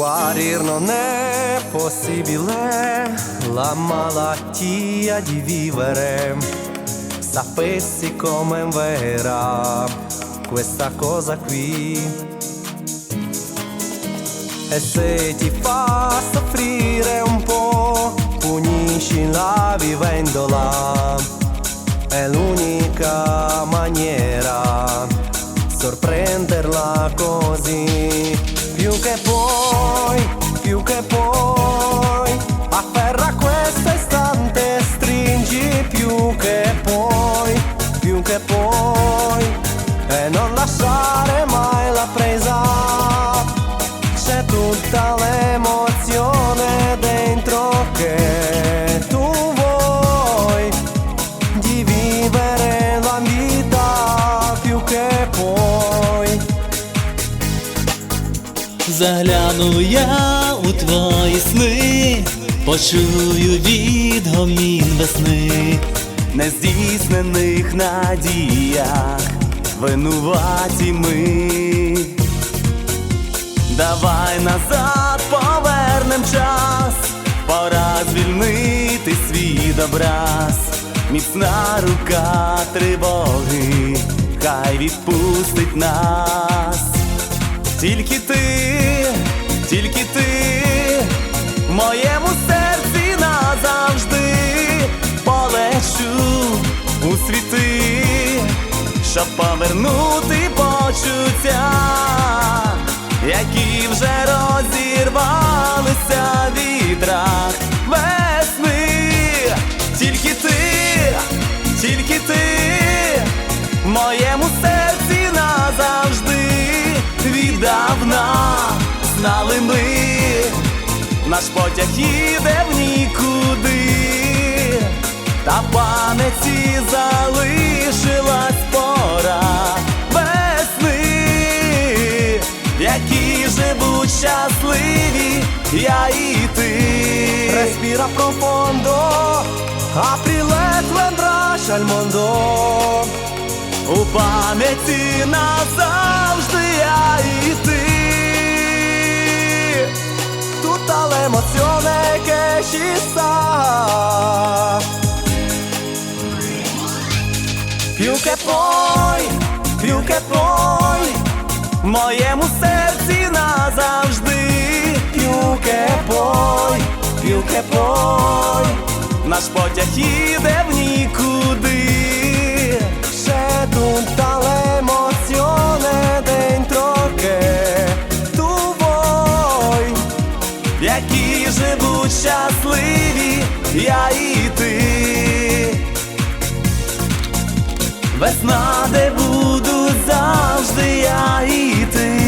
Guarir non è possibile, la malattia di vivere. Sapessi come vera questa cosa qui. E se ti fa soffrire un po', puniscila vivendola. È l'unica maniera sorprenderla così. Più che puoi, più che puoi, afferra questo istante, stringi più che puoi, più che puoi, e non lasciare Загляну я у твої сни, почую відгомін весни, нездійснених надіях, винуваті ми. Давай назад повернем час, пора звільнити свій образ, міцна рука тривоги, хай відпустить нас. Тільки ти, тільки ти, моєму серці назавжди полечу у світи, щоб повернути почуття, які вже розірвалися вітрах віддавна знали ми, наш потяг їде в нікуди, та пам'яті залишилась пора весни, які живуть щасливі, я і ти. Apri le tue braccia al mondo. У пам'яті назавжди l'emozione che ci sta. Più che poi, più che poi, моєму серці назавжди, puoi, più che puoi. наш потяг їде які живуть щасливі, я і ти, весна, де буду завжди я і ти.